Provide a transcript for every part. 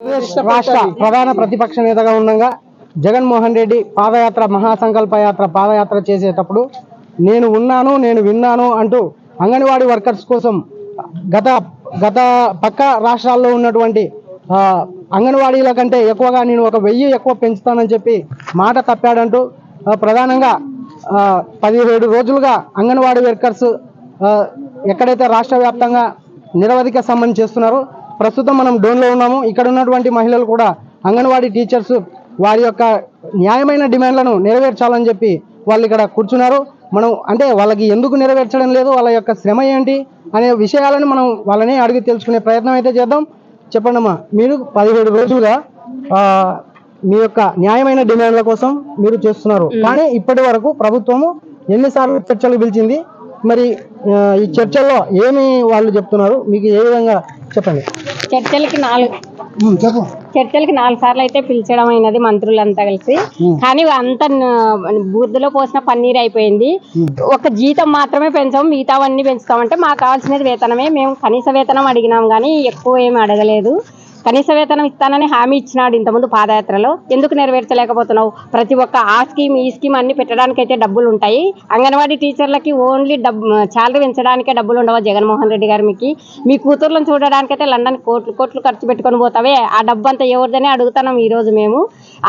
రాష్ట్ర ప్రధాన ప్రతిపక్ష నేతగా ఉండగా జగన్మోహన్ రెడ్డి పాదయాత్ర మహాసంకల్ప యాత్ర పాదయాత్ర చేసేటప్పుడు నేను ఉన్నాను నేను విన్నాను అంటూ అంగన్వాడీ వర్కర్స్ కోసం గత గత పక్క రాష్ట్రాల్లో ఉన్నటువంటి అంగన్వాడీల కంటే ఎక్కువగా నేను ఒక వెయ్యి ఎక్కువ పెంచుతానని చెప్పి మాట తప్పాడంటూ ప్రధానంగా పదిహేడు రోజులుగా అంగన్వాడీ వర్కర్స్ ఎక్కడైతే రాష్ట్ర వ్యాప్తంగా నిరవధిక సమ్మెను చేస్తున్నారో ప్రస్తుతం మనం డోన్లో ఉన్నాము. ఇక్కడ ఉన్నటువంటి మహిళలు కూడా అంగన్వాడీ టీచర్స్ వారి యొక్క న్యాయమైన డిమాండ్లను నెరవేర్చాలని చెప్పి వాళ్ళు ఇక్కడ కూర్చున్నారు. మనం అంటే వాళ్ళకి ఎందుకు నెరవేర్చడం లేదు? వాళ్ళ యొక్క శ్రమ ఏంటి? అనే విషయాలను మనం వాళ్ళని అడిగి తెలుసుకునే ప్రయత్నం అయితే చేద్దాం. చెప్పండి అమ్మా మీరు పదిహేడు రోజులుగా మీ యొక్క న్యాయమైన డిమాండ్ల కోసం మీరు చేస్తున్నారు. కానీ ఇప్పటి వరకు ప్రభుత్వము ఎన్నిసార్లు చర్చలు పిలిచింది. మరి ఈ చర్చల్లో ఏమి వాళ్ళు చెప్తున్నారు? మీకు ఏ విధంగా చెప్పండి. చర్చలకి నాలుగు. చర్చలకి నాలుగు సార్లు అయితే పిలిచడం అయినది మంత్రులంతా కలిసి. కానీ అంత బూర్దులో పోసిన పన్నీర్ అయిపోయింది. ఒక జీతం మాత్రమే పెంచాం మిగతావన్నీ పెంచుతామంటే మాకు కావాల్సినది వేతనమే. మేము కనీస వేతనం అడిగినాం కానీ ఎక్కువ ఏమి అడగలేదు. కనీస వేతనం ఇస్తానని హామీ ఇచ్చినాడు ఇంతకుముందు పాదయాత్రలో. ఎందుకు నెరవేర్చలేకపోతున్నావు? ప్రతి ఒక్క ఆ స్కీమ్ ఈ స్కీమ్ అన్ని పెట్టడానికి అయితే డబ్బులు ఉంటాయి అంగన్వాడీ టీచర్లకి ఓన్లీ డబ్బు శాలరీ పెంచడానికే డబ్బులు ఉండవు జగన్మోహన్ రెడ్డి గారు మీకు? మీ కూతుర్లను చూడడానికైతే లండన్ కోట్లు కోట్లు ఖర్చు పెట్టుకొని పోతావే. ఆ డబ్బు అంతా ఎవరిదని అడుగుతున్నాం ఈ రోజు మేము.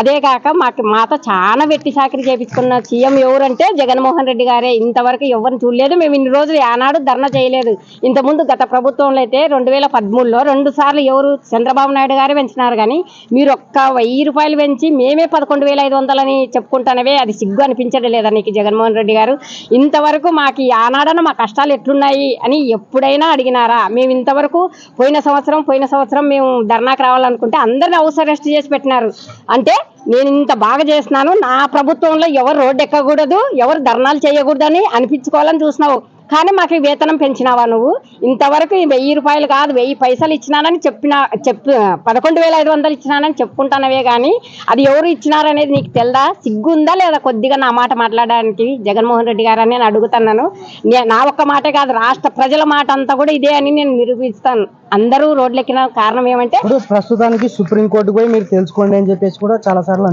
అదే కాక మాకు మాతో చాలా వెట్టి చాకరీ చేపించుకున్న సీఎం ఎవరంటే జగన్మోహన్ రెడ్డి గారే. ఇంతవరకు ఎవరిని చూడలేదు. మేము ఇన్ని రోజులు ఆనాడు ధర్నా చేయలేదు. ఇంతకుముందు గత ప్రభుత్వంలో అయితే రెండు వేల పదమూడులో రెండు సార్లు ఎవరు చంద్రబాబు నాయుడు గారే పెంచినారు కానీ మీరు ఒక్క వెయ్యి రూపాయలు పెంచి మేమే పదకొండు వేల ఐదు వందలని చెప్పుకుంటానవే అది సిగ్గు అనిపించడం లేదా నీకు జగన్మోహన్ రెడ్డి గారు? ఇంతవరకు మాకు ఆనాడన మా కష్టాలు ఎట్లున్నాయి అని ఎప్పుడైనా అడిగినారా? మేము ఇంతవరకు పోయిన సంవత్సరం పోయిన సంవత్సరం మేము ధర్నాకు రావాలనుకుంటే అందరిని హౌస్ అరెస్ట్ చేసి పెట్టినారు. అంటే నేను ఇంత బాగా చేస్తున్నాను నా ప్రభుత్వంలో ఎవరు రోడ్డు ఎక్కకూడదు ఎవరు ధర్నాలు చేయకూడదని అనిపించుకోవాలని చూసినావు. కానీ మాకు వేతనం పెంచినావా నువ్వు? ఇంతవరకు వెయ్యి రూపాయలు కాదు వెయ్యి పైసలు ఇచ్చినానని చెప్పిన చెప్పు పదకొండు వేల ఐదు వందలు ఇచ్చినానని చెప్పుకుంటానవే కానీ అది ఎవరు ఇచ్చినారనేది నీకు తెల్దా? సిగ్గుందా లేదా కొద్దిగా నా మాట మాట్లాడడానికి? జగన్మోహన్ రెడ్డి గారు అని నేను అడుగుతున్నాను. నే- నా ఒక్క మాటే కాదు రాష్ట్ర ప్రజల మాట అంతా కూడా ఇదే అని నేను నిరూపిస్తాను. అందరూ రోడ్లెక్కిన కారణం ఏమంటే ఇప్పుడు ప్రస్తుతానికి సుప్రీంకోర్టుకు పోయి మీరు తెలుసుకోండి అని చెప్పేసి కూడా చాలా సార్లు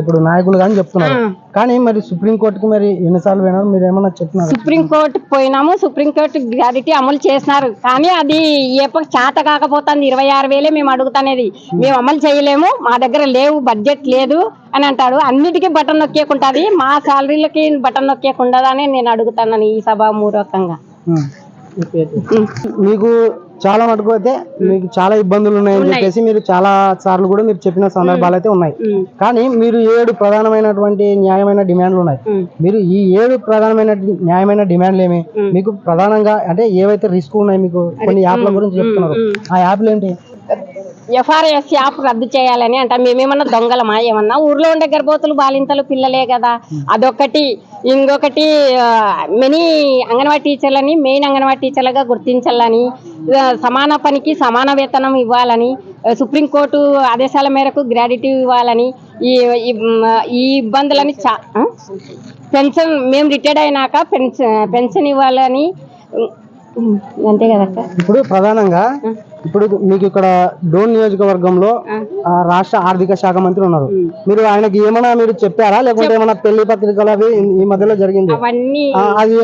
ఇప్పుడు నాయకులు కానీ చెప్తున్నారు. కానీ మరి సుప్రీంకోర్టుకు మరి ఎన్నిసార్లు పోయినారు? మీరు ఏమన్నా చెప్తున్నారు? సుప్రీంకోర్టు పోయినాము సుప్రీంకోర్టు గ్రాడ్యుటీ అమలు చేసినారు. కానీ అది ఏప చేత కాకపోతుంది ఇరవై ఆరు వేలే మేము అడుగుతానేది. మేము అమలు చేయలేము మా దగ్గర లేవు బడ్జెట్ లేదు అని అంటాడు అన్నిటికీ బటన్ నొక్కేకుంటుంది. మా శాలరీలకి బటన్ నొక్కేకుండదని నేను అడుగుతాను ఈ సభ మూరకంగా. మీకు చాలా మటుకు అయితే మీకు చాలా ఇబ్బందులు ఉన్నాయని చెప్పేసి మీరు చాలా సార్లు కూడా మీరు చెప్పిన సందర్భాలు అయితే ఉన్నాయి. కానీ మీరు ఏడు ప్రధానమైనటువంటి న్యాయమైన డిమాండ్లు ఉన్నాయి. మీరు ఈ ఏడు ప్రధానమైన న్యాయమైన డిమాండ్లు ఏమి? మీకు ప్రధానంగా అంటే ఏవైతే రిస్క్ ఉన్నాయి మీకు కొన్ని యాప్ల గురించి చెప్తున్నారు. ఆ యాప్లు ఏంటి? ఎఫ్ఆర్ఎస్ యాప్ రద్దు చేయాలని అంట. మేమేమన్నా దొంగలమా? ఏమన్నా? ఊర్లో ఉండే గర్భవతులు బాలింతలు పిల్లలే కదా. అదొకటి ఇంకొకటి మెనీ అంగన్వాడీ టీచర్లని మెయిన్ అంగన్వాడీ టీచర్లుగా గుర్తించాలని సమాన పనికి సమాన వేతనం ఇవ్వాలని సుప్రీంకోర్టు ఆదేశాల మేరకు గ్రాడ్యుటీ ఇవ్వాలని ఈ ఈ, ఇబ్బందులని చా? పెన్షన్ మేము రిటైర్డ్ అయినాక పెన్షన్ పెన్షన్ ఇవ్వాలని అంతే కదక్క ఇప్పుడు ప్రధానంగా ఇప్పుడు మీకు ఇక్కడ డోన్ నియోజకవర్గంలో రాష్ట్ర ఆర్థిక శాఖ మంత్రి ఉన్నారు. మీరు ఆయనకి ఏమైనా మీరు చెప్పారా? లేకుంటే ఏమైనా పెళ్ళి పత్రికలు అవి ఈ మధ్యలో జరిగింది? అవన్నీ అది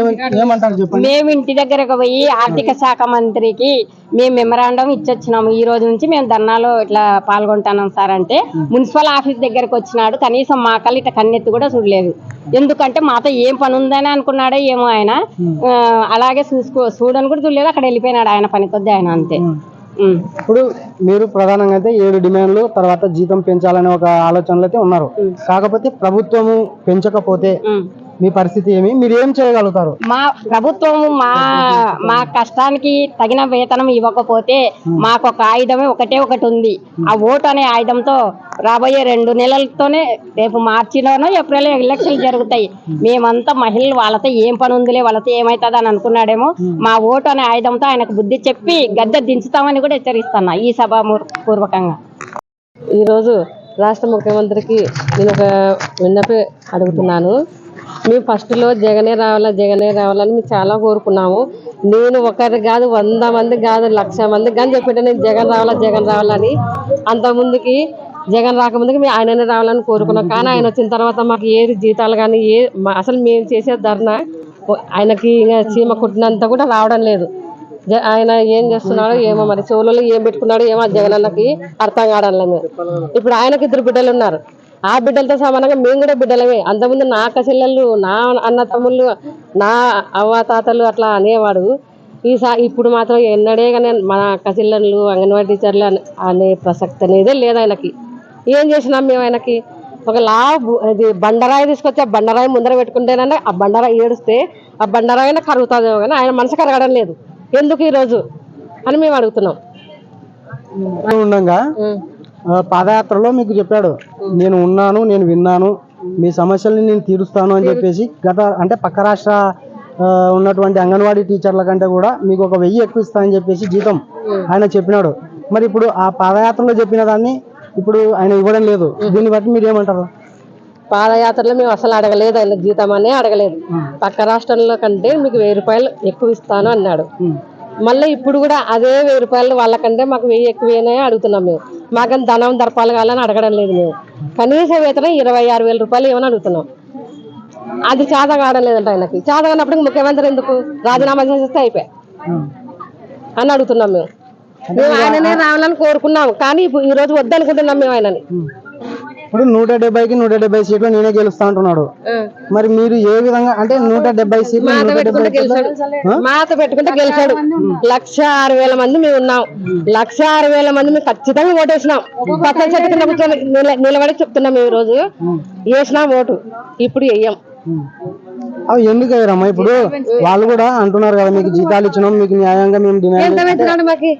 ఏమంటారు చెప్పండి? మేము ఇంటి దగ్గరకు పోయి ఆర్థిక శాఖ మంత్రికి మేము మెమరాండం ఇచ్చొచ్చినాము. ఈ రోజు నుంచి మేము ధర్నాలో ఇట్లా పాల్గొంటున్నాం సార్ అంటే మున్సిపల్ ఆఫీస్ దగ్గరకు వచ్చినాడు. కనీసం మా కళ్ళు ఇట్లా కన్నెత్తి కూడా చూడలేదు. ఎందుకంటే మాతో ఏం పని ఉందని అనుకున్నాడో ఏమో ఆయన. అలాగే చూసుకో చూడని కూడా చూడలేదు. అక్కడ వెళ్ళిపోయినాడు ఆయన పని కొద్ది ఆయన అంతే. ఇప్పుడు మీరు ప్రధానంగా అయితే ఏడు డిమాండ్లు తర్వాత జీతం పెంచాలనే ఒక ఆలోచనలు అయితే ఉన్నారు కాకపోతే ప్రభుత్వము పెంచకపోతే. మీ పరిస్థితి ఏమి? మీరు ఏం చేయగలుగుతారు? మా ప్రభుత్వం మా మా కష్టానికి తగిన వేతనం ఇవ్వకపోతే మాకు ఒక ఆయుధమే ఒకటే ఒకటి ఉంది ఆ ఓటు అనే ఆయుధంతో రాబోయే రెండు నెలలతోనే రేపు మార్చిలోనో ఏప్రిల్ ఎలక్షన్లు జరుగుతాయి. మేమంతా మహిళలు వాళ్ళతో ఏం పని ఉందిలే వాళ్ళతో ఏమవుతుంది అని అనుకున్నాడేమో మా ఓటు అనే ఆయుధంతో ఆయనకు బుద్ధి చెప్పి గద్దె దించుతామని కూడా హెచ్చరిస్తున్నా ఈ సభ పూర్వకంగా ఈరోజు రాష్ట్ర ముఖ్యమంత్రికి నేను ఒక విన్నపి అడుగుతున్నాను. మేము ఫస్ట్లో జగనే రావాలా జగనే రావాలని మేము చాలా కోరుకున్నాము. నేను ఒకరి కాదు వంద మంది కాదు లక్ష మంది కానీ చెప్పిన నేను జగన్ రావాలా జగన్ రావాలని అంత ముందుకి జగన్ రాకముందుకి మేము ఆయననే రావాలని కోరుకున్నాం. కానీ ఆయన వచ్చిన తర్వాత మాకు ఏది జీతాలు కానీ ఏ అసలు మేము చేసే ధర్నా ఆయనకి ఇంకా చీమ కుట్టినంత కూడా రావడం లేదు. జ- ఆయన ఏం చేస్తున్నాడో ఏమో మరి చెవులలో ఏం పెట్టుకున్నాడో ఏమో జగన్ అన్నకి అర్థం కావడం లేదు. ఇప్పుడు ఆయనకి ఇద్దరు బిడ్డలు ఉన్నారు. ఆ బిడ్డలతో సమానంగా మేము కూడా బిడ్డలమే. అంతకుముందు నా అక్క చెల్లెళ్ళు నా అన్న తమ్ముళ్ళు నా అవ్వ తాతలు అట్లా అనేవాడు. ఈసా ఇప్పుడు మాత్రం ఎన్నడే కానీ మన అక్క చెల్లెళ్ళు అంగన్వాడీ టీచర్లు అనే- అనే ప్రసక్తి అనేదే లేదు ఆయనకి. ఏం చేసినాం మేము ఆయనకి? ఒక లా ఇది బండరాయి తీసుకొచ్చి ఆ బండరాయి ముందర పెట్టుకుంటేనంటే ఆ బండరాయి ఏడుస్తే ఆ బండరాయినా కరుగుతుందేమో కానీ ఆయన మనసు కరగడం లేదు. ఎందుకు ఈరోజు? అని మేము అడుగుతున్నాం. ఉండగా? పాదయాత్రలో మీకు చెప్పాడు. నేను ఉన్నాను నేను విన్నాను మీ సమస్యల్ని నేను తీరుస్తాను అని చెప్పేసి గత అంటే పక్క రాష్ట్ర ఉన్నటువంటి అంగన్వాడీ టీచర్ల కంటే కూడా మీకు ఒక వెయ్యి ఎక్కువ ఇస్తా అని చెప్పేసి జీతం ఆయన చెప్పినాడు. మరి ఇప్పుడు ఆ పాదయాత్రలో చెప్పిన దాన్ని ఇప్పుడు ఆయన ఇవ్వడం లేదు. దీన్ని బట్టి మీరు ఏమంటారు? పాదయాత్రలో మేము అసలు అడగలేదు ఆయన జీతం అనే అడగలేదు. పక్క రాష్ట్రంలో కంటే మీకు వెయ్యి రూపాయలు ఎక్కువ ఇస్తాను అన్నాడు. మళ్ళీ ఇప్పుడు కూడా అదే వెయ్యి రూపాయలు వాళ్ళకంటే మాకు వెయ్యి ఎక్కువనే అడుగుతున్నాం మేము. మాకని ధనం దర్పాలు కావాలని అడగడం లేదు మేము. కనీస వేతనం ఇరవై ఆరు వేల రూపాయలు ఏమని అడుగుతున్నాం. అది చేత కావడం లేదంట ఆయనకి. చేత కానప్పుడు ముఖ్యమంత్రి ఎందుకు రాజీనామా చేసేస్తే అయిపోయాయి అని అడుగుతున్నాం మేము. మేము ఆయననే రావాలని కోరుకున్నాం కానీ ఇప్పుడు వద్దనుకుంటున్నాం మేము ఆయనని. ఇప్పుడు నూట డెబ్బైకి నూట డెబ్బై సీట్లు నేనే గెలుస్తా అంటున్నాడు. మరి మీరు ఏ విధంగా అంటే నూట డెబ్బై సీట్లు మాత పెట్టుకుంటే గెలిచాడు మాత పెట్టుకుంటే గెలిచాడు లక్ష ఆరు వేల మంది మేము ఉన్నాం. లక్ష ఆరు వేల మంది మేము ఖచ్చితంగా ఓటేసినాం. పక్కన చెట్టు కింద కూర్చొని నిల- నిలబడి చెప్తున్నాం మేము ఈ రోజు. వేసినాం ఓటు. ఇప్పుడు వెయ్యం అవి ఎందుకు అయ్యారమ్మా ఇప్పుడు వాళ్ళు కూడా అంటున్నారు కదా మీకు జీతాలు ఇచ్చినాం మీకు న్యాయంగా మేము ఎంత పెంచినాడు మాకి?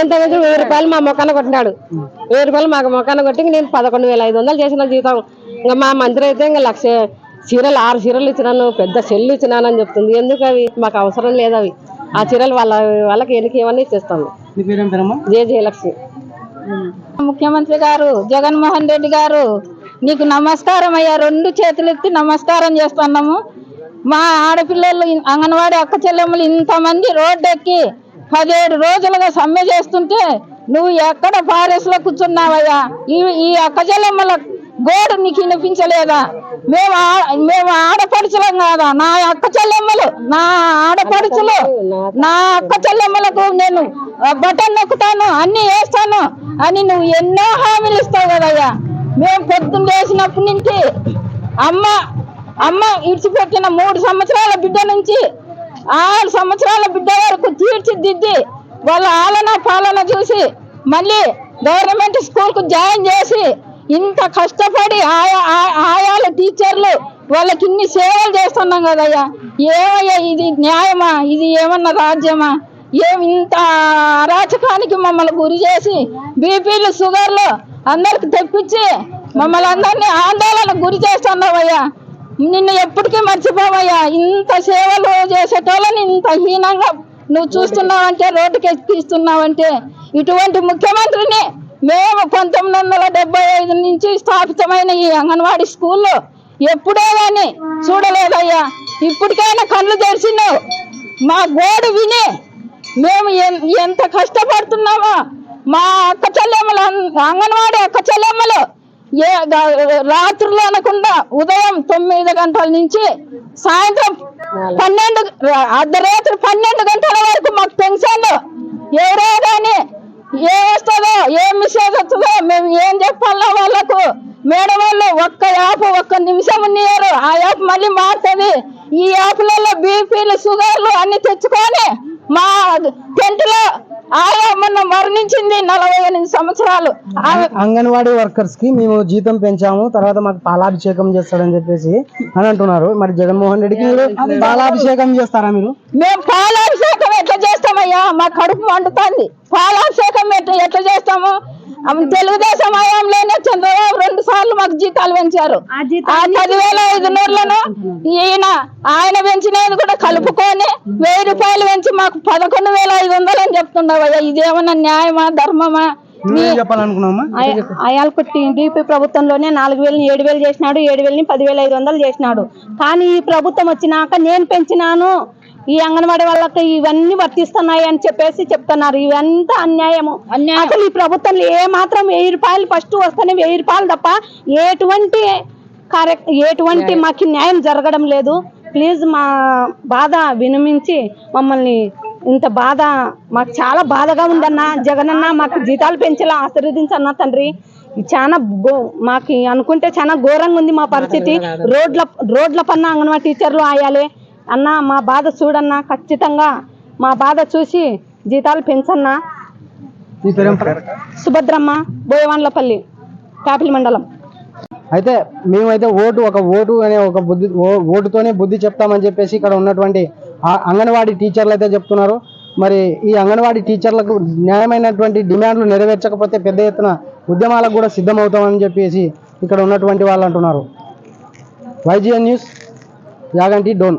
ఎంత పెంచి? వెయ్యి రూపాయలు మా మొక్కన కొట్టినాడు. వెయ్యి రూపాయలు మాకు మొక్కన కొట్టి నేను పదకొండు వేల ఐదు వందలు చేసిన జీతం. ఇంకా మా మంత్రి అయితే ఇంకా లక్ష చీరలు ఆరు చీరలు ఇచ్చినాను పెద్ద సెల్లు ఇచ్చినాను అని చెప్తుంది. ఎందుకు అవి? మాకు అవసరం లేదు అవి. ఆ చీరలు వాళ్ళ వాళ్ళకి ఎనికి ఏమన్నా పేరమ్మా? జయ జయలక్ష్మి. ముఖ్యమంత్రి గారు జగన్మోహన్ రెడ్డి గారు నీకు నమస్కారం అయ్యా. రెండు చేతులు ఎత్తి నమస్కారం చేస్తున్నాము. మా ఆడపిల్లలు అంగన్వాడి అంగన్వాడీ అక్క చెల్లెమ్మలు ఇంతమంది రోడ్డు ఎక్కి పదిహేడు రోజులుగా సమ్మె చేస్తుంటే నువ్వు ఎక్కడ ఫారెస్ట్లో కూర్చున్నావయ్యా? ఈ ఈ అక్క చెల్లెమ్మల గోడు నీకు వినిపించలేదా? మేము మేము ఆడపడుచులం కాదా? నా అక్క చెల్లెమ్మలు నా ఆడపడుచులు నా అక్క చెల్లెమ్మలకు నేను బటన్ నొక్కుతాను అన్ని వేస్తాను అని నువ్వు ఎన్నో హామీలు ఇస్తావు కదయ్యా? మేము పొద్దున్న వేసినప్పటి నుంచి అమ్మ అమ్మ ఇడిచిపెట్టిన మూడు సంవత్సరాల బిడ్డ నుంచి ఆరు సంవత్సరాల బిడ్డ వరకు తీర్చిదిద్ది వాళ్ళ ఆలన పాలన చూసి మళ్ళీ గవర్నమెంట్ స్కూల్కు జాయిన్ చేసి ఇంత కష్టపడి ఆయా ఆయాల టీచర్లు వాళ్ళకి ఇన్ని సేవలు చేస్తున్నాం కదయ్యా. ఏమయ్యా ఇది న్యాయమా? ఇది ఏమన్నా రాజ్యమా? ఏం ఇంత అరాచకానికి మమ్మల్ని గురి చేసి బీపీలు షుగర్లు అందరికి తెప్పించి మమ్మల్ని అందరినీ ఆందోళనకు గురి చేస్తున్నావయ్యా. నిన్ను ఎప్పటికీ మర్చిపోవయ్యా. ఇంత సేవలు చేసేటోళ్ళని ఇంత హీనంగా నువ్వు చూస్తున్నావంటే రోడ్డుకి తీస్తున్నావంటే ఇటువంటి ముఖ్యమంత్రిని మేము పంతొమ్మిది వందల డెబ్బై ఐదు నుంచి స్థాపితమైన ఈ అంగన్వాడీ స్కూల్లో ఎప్పుడే కానీ చూడలేదయ్యా. ఇప్పటికైనా కళ్ళు తెరిచినావు మా గోడు విని మేము ఎంత కష్టపడుతున్నామో మా అక్క చెల్లెమ్మలు అంగన్వాడీ అక్క చెల్లెమ్మలు ఏ రాత్రులు అనకుండా ఉదయం తొమ్మిది గంటల నుంచి సాయంత్రం పన్నెండు అర్ధరాత్రి పన్నెండు గంటల వరకు మాకు పెన్షన్ ఎవరో కానీ ఏ వస్తుందో ఏం మెసేజ్ వస్తుందో మేము ఏం చెప్పాలో వాళ్ళకు మేడం వాళ్ళు ఒక్క యాప్ ఒక్క నిమిషం ఉన్నారు. ఆ యాప్ మళ్ళీ మారుతుంది. ఈ యాప్లలో బీపీలు షుగర్లు అన్ని తెచ్చుకొని మా టెంట్లో ఆయా మొన్న మరణించింది నలభై ఎనిమిది సంవత్సరాలు. ఆమె అంగన్వాడీ వర్కర్స్కి మేము జీతం పెంచాము తర్వాత మాకు పాలాభిషేకం చేస్తాడని చెప్పేసి అని అంటున్నారు. మరి జగన్మోహన్ రెడ్డికి మీరు పాలాభిషేకం చేస్తారా మీరు? మేము పాలాభిషేకం ఎట్లా చేస్తామయ్యా? మా కడుపు మండుతుంది. పాలాభిషేకం ఎట్లా ఎట్లా చేస్తాము? తెలుగుదేశం హయాంలోనే చంద్రబాబు జీతాలు పెంచారు. ఆ పదివేల ఐదు నూరులను ఈయన ఆయన పెంచినది కూడా కలుపుకొని వెయ్యి రూపాయలు పెంచి మాకు పదకొండు వేల ఐదు వందలు అని చెప్తుండవయ్యా ఇదేమన్నా న్యాయమా ధర్మమా? నువ్వేం చెప్పాలనుకున్నావమ్మా? అయాలకుట్టి డీపీ ప్రభుత్వంలోనే నాలుగు వేలని ఏడు వేలు చేసినాడు ఏడు వేలని పదివేల ఐదు వందలు చేసినాడు. కానీ ఈ ప్రభుత్వం వచ్చినాక నేను పెంచినాను. ఈ అంగన్వాడీ వాళ్ళకి ఇవన్నీ వర్తిస్తున్నాయి అని చెప్పేసి చెప్తున్నారు. ఇవంతా అన్యాయము. అసలు ఈ ప్రభుత్వంలో ఏ మాత్రం వెయ్యి రూపాయలు ఫస్ట్ వస్తేనే వెయ్యి రూపాయలు తప్ప ఎటువంటి కార్య ఎటువంటి మాకు న్యాయం జరగడం లేదు. ప్లీజ్ మా బాధ వినమించి మమ్మల్ని ఇంత బాధ మాకు చాలా బాధగా ఉందన్న జగనన్న మాకు జీతాలు పెంచేలా ఆశీర్వదించన్న తండ్రి. చాలా గో మాకు అనుకుంటే చాలా ఘోరంగా ఉంది మా పరిస్థితి. రోడ్ల రోడ్ల పన్న అంగన్వాడీ టీచర్లు ఆయాలి. అన్న మా బాధ చూడన్న ఖచ్చితంగా మా బాధ చూసి జీతాలు పెంచన్నా. సుభద్రమ్మ బోయవాన్లపల్లి కాపిలి మండలం. అయితే మేమైతే ఓటు ఒక ఓటు అనే ఒక బుద్ధి ఓటుతోనే బుద్ధి చెప్తామని చెప్పేసి ఇక్కడ ఉన్నటువంటి అంగన్వాడీ టీచర్లు అయితే చెప్తున్నారు. మరి ఈ అంగన్వాడీ టీచర్లకు న్యాయమైనటువంటి డిమాండ్లు నెరవేర్చకపోతే పెద్ద ఎత్తున ఉద్యమాలకు కూడా సిద్ధమవుతామని చెప్పేసి ఇక్కడ ఉన్నటువంటి వాళ్ళు అంటున్నారు. YGN news Yaganti Dhone.